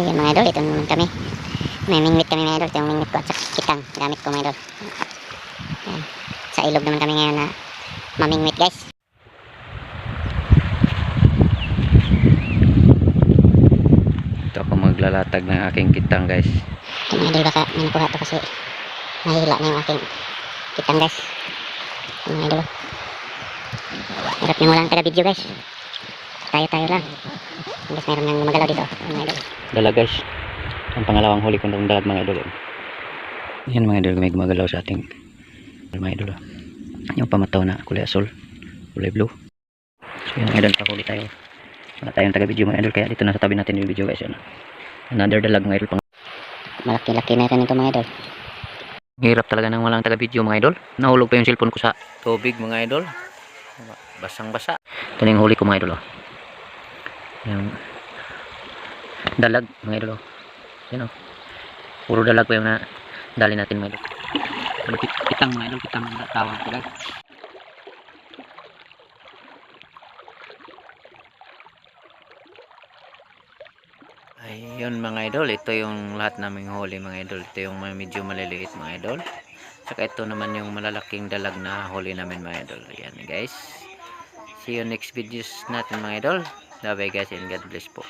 Ayun mga idol, ito naman kami. May mingwit kami mga idol. Ito yung mingwit ko at saka kitang gamit ko mga idol. Ayan. Sa ilog naman kami ngayon na mamingwit guys. Ito ako maglalatag ng aking kitang guys. Ito mga idol, baka may nakuha to kasi nahihila na yung aking kitang guys. Ito mga idol. Hirap nang walang taga video guys. Tayo-tayo lang. Guys, meron nang gumagalaw dito. Ito, mga idol. Dalag guys. Ang pangalawang huli kong dalag mga idol. Yan mga idol, may gumagalaw sa ating mga idol. ah. Yung pamataw na kulay asol, kulay blue. So yan mga idol, pakuli tayo. Wala tayong taga-video mga idol, kaya dito na sa tabi natin yung video guys. Yan. Another dalag mga idol. Pang Malaki-laki na rin ito mga idol. Hirap talaga ng walang taga-video mga idol. Nahulog pa yung cellphone ko sa tubig mga idol. Basang-basa. Ito na yung huli ko mga idol. Oh. Yung dalag mga idol. Oh. Yan oh. Puro dalag pa yung na dali natin mga idol. Kitang mga idol, kitang tawag dalag. Ayun mga idol, ito yung lahat naming huli mga idol. Ito yung medyo maliliit mga idol. Saka ito naman yung malalaking dalag na huli namin mga idol. Ayan guys. See you next videos natin mga idol. Bye bye guys and God bless po.